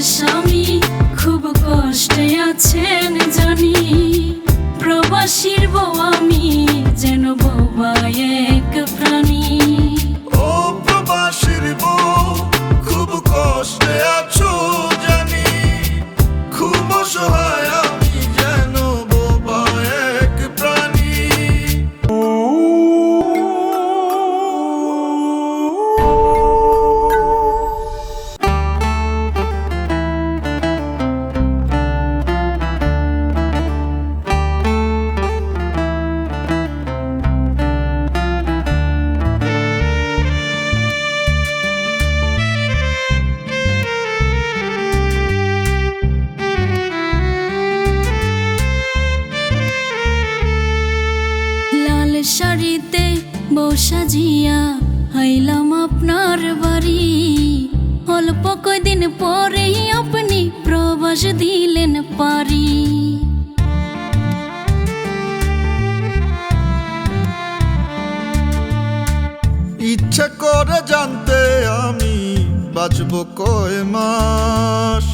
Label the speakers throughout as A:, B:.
A: স্বামী খুব শাড়িতে বউ সাজিয়া আইলাম আপনার বাড়ি। অল্প কয়দিন পরেই আপনি প্রবাস দিলেন পারি।
B: ইচ্ছে করে জানতে আমি বাঁচব কয় মাস?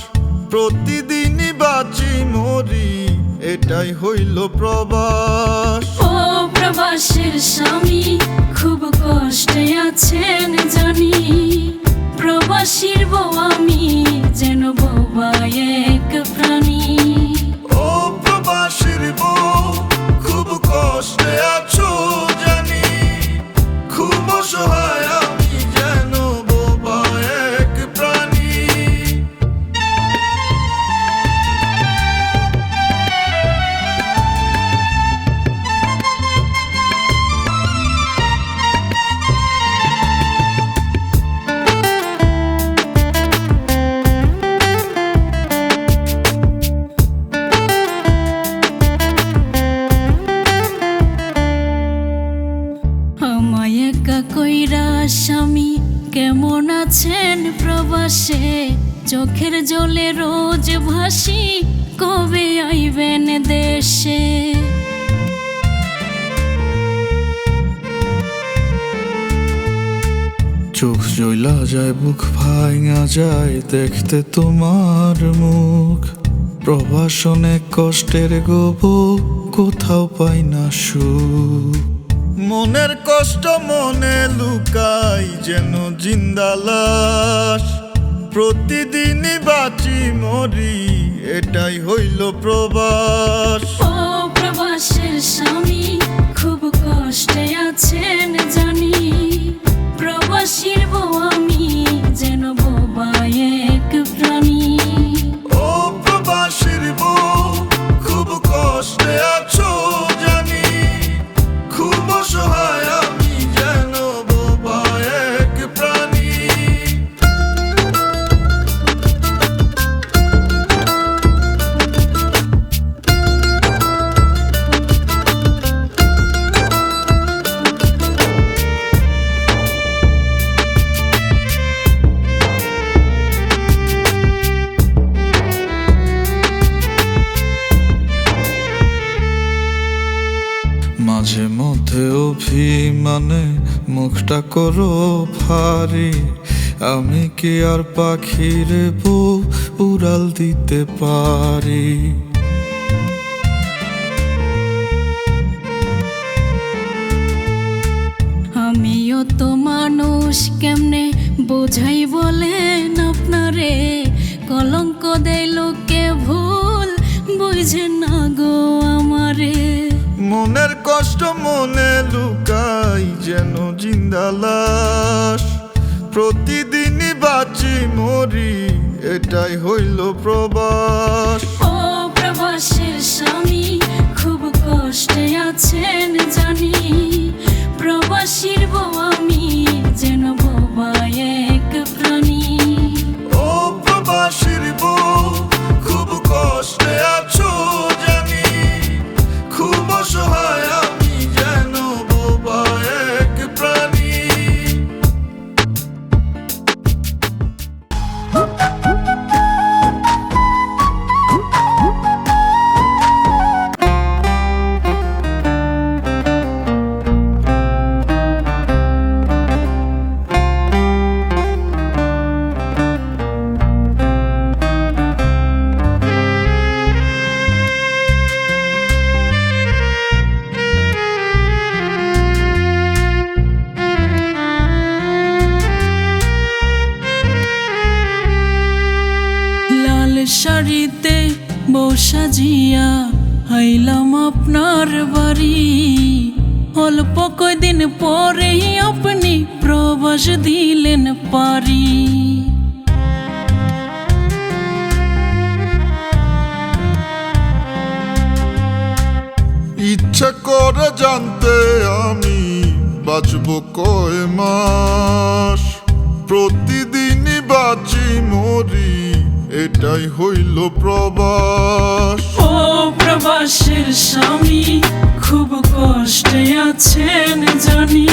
B: প্রতিদিনই বাঁচি মরি। এটাই হইল প্রবাস।
A: ও প্রবাসের স্বামী খুব কষ্টে আছেন জানি। প্রবাসীর বউ আমি কেমন আছেন প্রবাসে? চোখের জলে রোজ ভাসি, কবে আইবেন দেশে?
B: চোখ জ্বলা যায়, বুক ভাঙা যায়, দেখতে তোমার মুখ। প্রবাসনে কষ্টের গোব, কোথাও পাই না সুখ। মনের কষ্ট মনে লুকাই যেন জিন্দালাস প্রতিদিনই বাঁচি, মরি, এটাই হইল প্রবাস।
A: ও প্রবাসের স্বামী, খুব কষ্টে আছেন জানি। প্রবাসীর বউ আমি, যেন বাবা এক প্রাণী।
B: মাঝে মধ্যে অভিমানে মুখটা করো ভারী। আমি কি আর পাখির বউ উড়াল দিতে পারি?
A: আমিও তো মানুষ, কেমনে বোঝাই বলেন আপনারে? কলঙ্ক দেয় লোকে ভুল, বুঝে না গো আমারে।
B: মনের কষ্ট মনে লুকাই যেন জিন্দালাস প্রতিদিনই বাঁচি, মরি, এটাই হইল প্রবাস।
A: ও প্রবাসের স্বামী, খুব কষ্টে আছেন জানি। প্রবাসীর বউ আমি যেন বসা জিয়া আইলাম আপনার বাড়ি। অল্প কয়দিন পরেই আপনি প্রবাস দিলেন পারি।
B: ইচ্ছা করে জানতে আমি বাঁচব কয় মাস? মরি এটাই হইল প্রবাস।
A: ও প্রবাসের স্বামী, খুব কষ্টে আছেন জানি।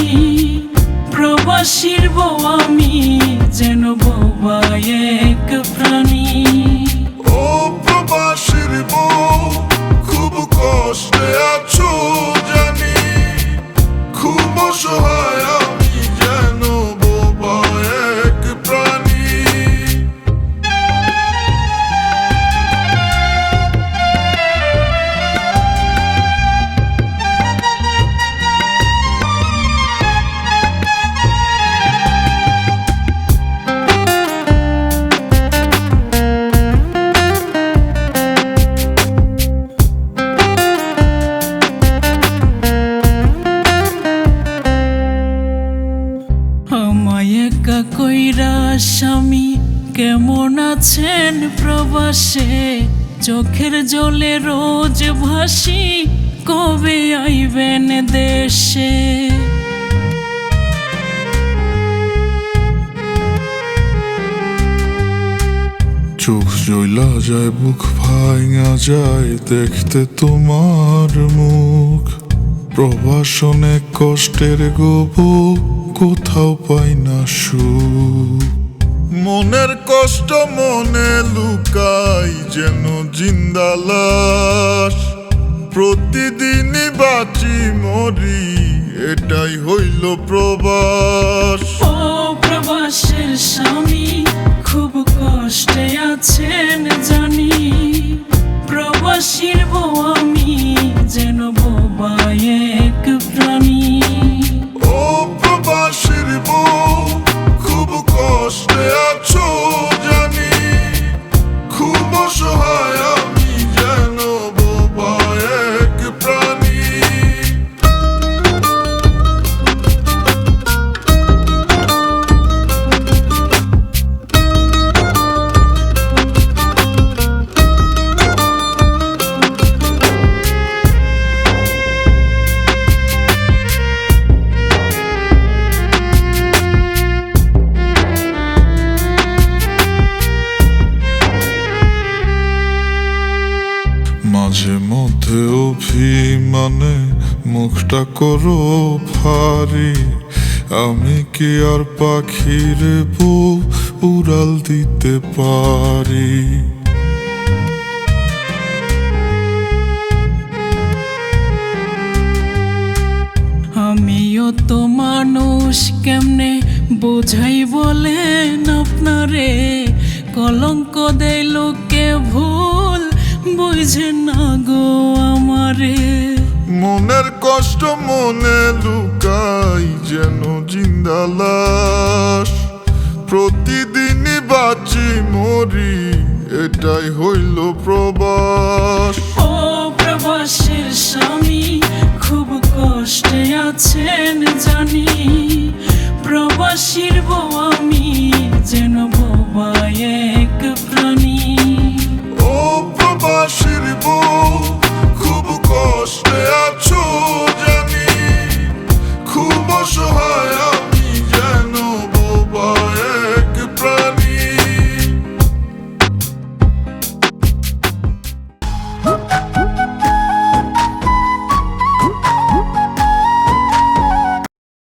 A: প্রবাসীর বউ আমি, যেন
B: বউ এক প্রাণী।
A: স্বামী, কেমন আছেন প্রবাসে? চোখের জলে রোজ ভাসি, কবে আইবেন দেশে?
B: চোখ জ্বলা যায় বুক ভাঙা যায়, দেখতে তোমার মুখ। প্রবাসনে কষ্টের গোব, কোথাও পাই না সুখ। মনের কষ্ট মনে লুকাই যেন জিন্দালাস প্রতিদিনই বাঁচি মরি, এটাই হইল প্রবাস।
A: ও প্রবাসের স্বামী, খুব কষ্টে আছেন জানি।
B: মুখটা করো ভারী আমি কি আর পাখির বউ উড়াল দিতে পারি?
A: আমিও তো মানুষ কেমনে বোঝাই বলেন আপনারে? কলঙ্ক দেয় লোকে ভুল বুঝে না গো আমারে।
B: মনের কষ্ট মনে লুকাই যেন জিন্দা লাশ প্রতিদিনই বাঁচি, মরি, এটাই হইল প্রবাস।
A: ও প্রবাসের স্বামী, খুব কষ্টে আছেন জানি।
B: প্রবাসীর বউ